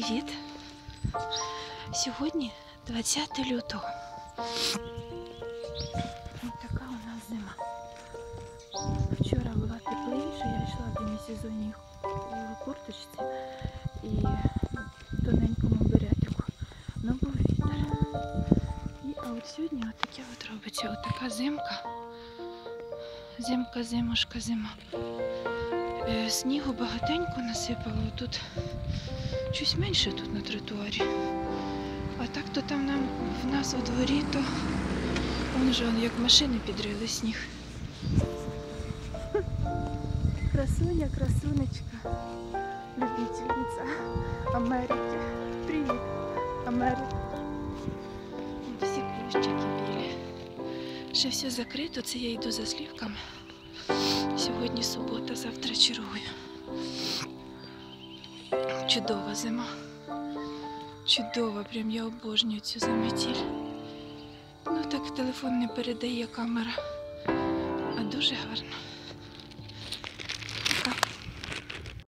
привіт! Сьогодні 20 лютого. Ось така у нас зима. Вчора була тепліша, я йшла в демісезонній курточці і тоненькому беретику. Ну був вітер. І а от сьогодні от таке от робиться. От така зимка. Зимка, зимушка, зима. Е, Снігу багатенько насипало. Тут щось менше тут на тротуарі. А так то там нам в нас у дворі, то вон же он, як машини підрили сніг. Красуня, красунечка, любительниця Америки. Привіт, Америка. Всі кущики білі. Ще все закрито, це я йду за слівками. Сьогодні субота, завтра чергую. Чудова зима. Чудова, прям я обожнюю цю заметіль. Ну так телефон не передає камера. А дуже гарно.